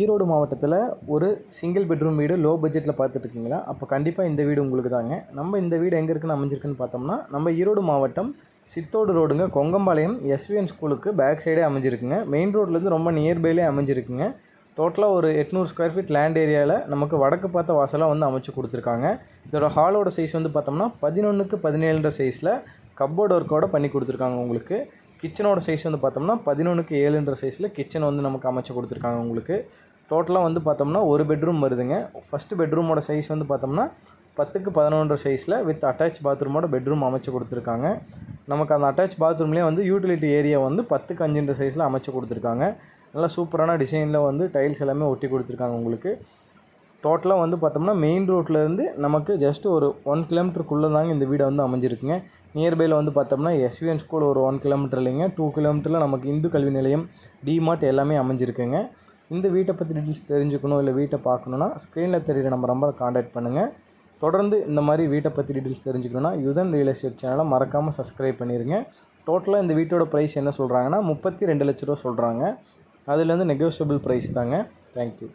ஈரோடு மாவட்டத்தில் ஒரு single bedroom வீடு லோ பட்ஜெட்டில் பார்த்துட்ருக்கீங்களா அப்போ கண்டிப்பாக இந்த வீடு உங்களுக்கு தாங்க நம்ம இந்த வீடு எங்கே இருக்குன்னு அமைஞ்சிருக்குன்னு பார்த்தோம்னா நம்ம ஈரோடு மாவட்டம் சித்தோடு ரோடுங்க. கொங்கம்பாளையம் எஸ்விஎன் ஸ்கூலுக்கு பேக் சைடே அமைஞ்சிருக்குங்க. மெயின் ரோட்லேருந்து ரொம்ப நியர்பைலே அமைஞ்சிருக்குங்க. டோட்டலாக ஒரு எட்நூறு ஸ்கொயர் ஃபீட் லேண்ட் ஏரியாவில் நமக்கு வடக்கு பார்த்த வாசலாக வந்து அமைச்சு கொடுத்துருக்காங்க. இதோட ஹாலோட சைஸ் வந்து பார்த்தோம்னா பதினொன்றுக்கு பதினேழுன்ற சைஸில் கப்போர்ட் ஒர்க்கோட பண்ணி கொடுத்துருக்காங்க உங்களுக்கு. கிச்சனோட சைஸ் வந்து பார்த்தோம்னா பதினொன்றுக்கு ஏழுன்ற சைஸில் கிச்சன் வந்து நமக்கு அமைச்சு கொடுத்துருக்காங்க உங்களுக்கு. டோட்டலாக வந்து பார்த்தோம்னா ஒரு பெட்ரூம் வருதுங்க. ஃபஸ்ட்டு பெட்ரூமோட சைஸ் வந்து பார்த்தோம்னா பத்துக்கு பதினொன்ற சைஸில் வித் அட்டாச் பாத்ரூமோட பெட்ரூம் அமைச்சு கொடுத்துருக்காங்க. நமக்கு அந்த அட்டாச் பாத்ரூம்லேயே வந்து யூட்டிலிட்டி ஏரியா வந்து பத்துக்கு அஞ்சுன்ற சைஸில் அமைச்சு கொடுத்துருக்காங்க. நல்லா சூப்பரான டிசைனில் வந்து டைல்ஸ் எல்லாமே ஒட்டி கொடுத்துருக்காங்க உங்களுக்கு. டோட்டலாக வந்து பார்த்தோம்னா மெயின் ரோட்லேருந்து நமக்கு ஜஸ்ட் ஒரு ஒன் கிலோமீட்டருக்குள்ளே தாங்க இந்த வீடை வந்து அமைஞ்சிருக்குங்க. நியர்பையில் வந்து பார்த்தோம்னா எஸ்விஎன் ஸ்கூல் ஒரு ஒன் கிலோமீட்டர் இல்லைங்க. டூ கிலோமீட்டரில் நமக்கு இந்து கல்வி நிலையம் டிமார்ட் எல்லாமே அமைஞ்சிருக்குங்க. இந்த வீட்டை பற்றி டீட்டெயில்ஸ் தெரிஞ்சுக்கணும் இல்லை வீட்டை பார்க்கணுன்னா ஸ்க்ரீனில் தெரியுற நம்ம நம்பரை காண்டாக்ட் பண்ணுங்கள் தொடர்ந்து இந்த மாதிரி வீட்டை பற்றி டீட்டெயில்ஸ் தெரிஞ்சுக்கணுன்னா யுதன் ரியல் எஸ்டேட் சேனலை மறக்காமல் சப்ஸ்கிரைப் பண்ணிடுங்க டோட்டலாக இந்த வீட்டோட ப்ரைஸ் என்ன சொல்கிறாங்கன்னா முப்பத்தி ரெண்டு லட்ச ரூபா சொல்கிறாங்க அதுலேருந்து நெகோஷியபிள் ப்ரைஸ் தாங்க. தேங்க்யூ